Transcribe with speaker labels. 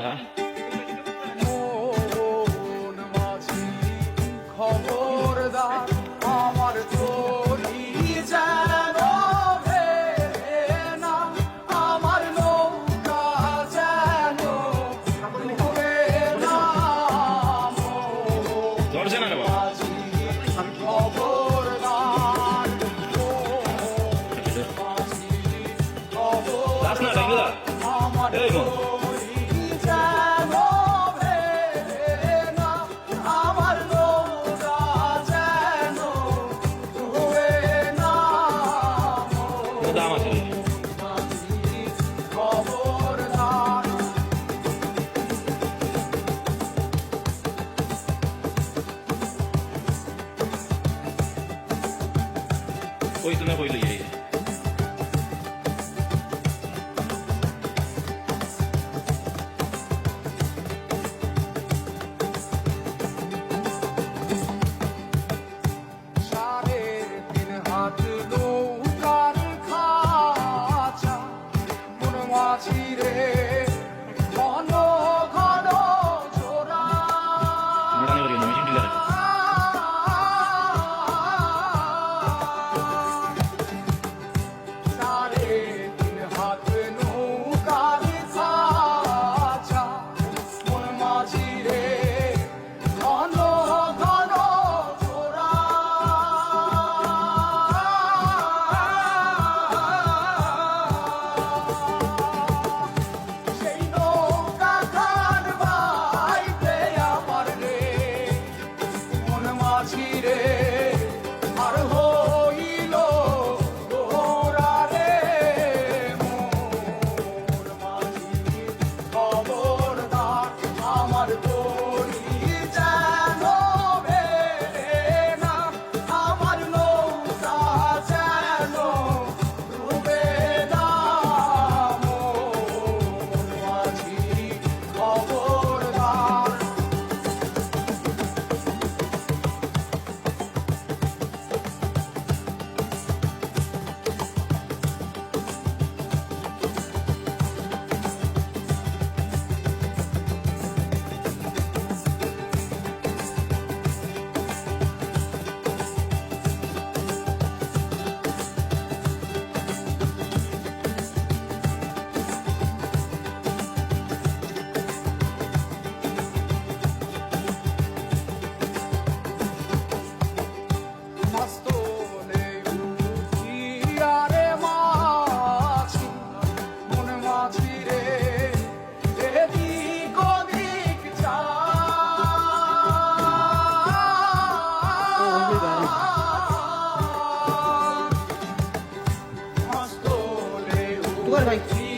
Speaker 1: বাংলা
Speaker 2: খবরদার আমার চলি যেন না আমার নৌকা যেন খবর আমার
Speaker 1: 我也드나보이 는.
Speaker 2: what am I doing?